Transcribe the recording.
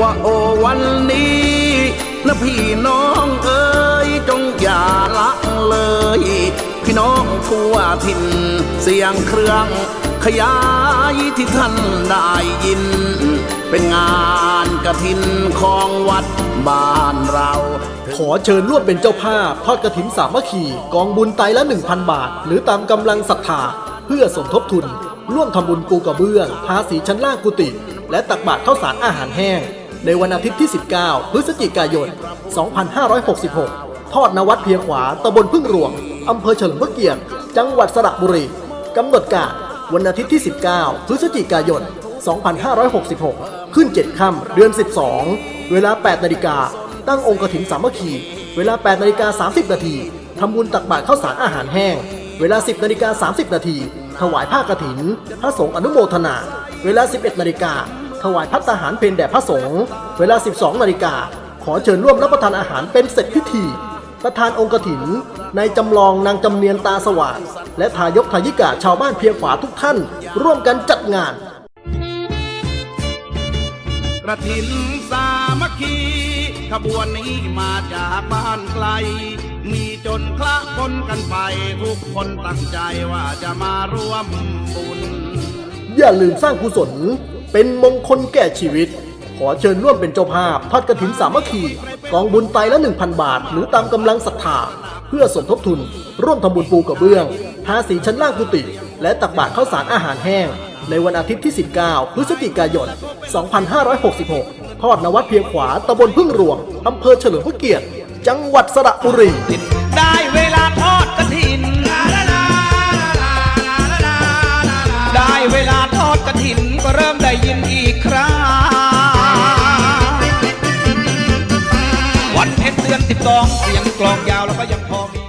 ว่าโอวันนี้นะพี่น้องเอ๋ยจงอย่าละเลย พี่น้องทั่วถิ่นเสียงเครื่องขยายที่ท่านได้ยิน เป็นงานกระถินของวัดบ้านเรา ขอเชิญร่วมเป็นเจ้าภาพทอดกระถินสามัคคีกองบุญไตละ 1,000 บาท หรือตามกำลังศรัทธาเพื่อสมทบทุน ร่วมทำบุญปูกระเบื้องทาสีชั้นล่างกุฏิและตักบาตรข้าวสารอาหารแห้ง ในวันอาทิตย์ที่ 19 พฤศจิกายน 2566 ทอดนวัดเพียงขวา ตำบลพึ่งหลวง อำเภอเฉลิมพระเกียรติ จังหวัดสระบุรี กำหนดการวันอาทิตย์ที่ 19 พฤศจิกายน 2566 ขึ้น 7 ค่ำ เดือน 12 เวลา 8 นาฬิกา ตั้งองค์กฐินสามัคคี เวลา 8 นาฬิกา 30 นาที ทำบุญตักบาตรข้าวสารอาหารแห้ง เวลา 10 นาฬิกา 30 นาที ถวายผ้ากฐิน พระสงฆ์อนุโมทนา เวลา 11 นาฬิกา ถวายพัตตาหารเพนแด่พระสงฆ์เวลา 12 นาฬิกา ขอเชิญร่วมรับประทานอาหารเป็นเสร็จพิธี ประธานองค์กฐินในายจำลองนางจำเนียนตาสว่างและทายกทายิกาชาวบ้านเพียงขวาทุกท่าน ร่วมกันจัดงานกระถินสามัคคีขบวนนี้มาจากบ้านไกล มีจนคละคนกันไป ทุกคนตั้งใจว่าจะมาร่วมบุญ อย่าลืมสร้างกุศล เป็นมงคลแก่ชีวิต ขอเชิญร่วมเป็นเจ้าภาพ ทอดกระถินสามัคคี กองบุญไตรละ 1,000 บาท หรือตามกำลังศรัทธา เพื่อสมทบทุน ร่วมทำบุญปูกระเบื้องทาสีชั้นล่างกุฏิและตักบาตรข้าวสารอาหารแห้ง ในวันอาทิตย์ที่ 19 พฤศจิกายน 2566 ทอดนวัดเพียงขวาตำบลพึ่งหลวงอำเภอเฉลิมพระเกียรติ จังหวัดสระบุรีได้เวลาทอดกระถินได้เวลาทอดกระถินก็ อนสิบสองเสียงกลองยาวแล้วก็ยังพอมี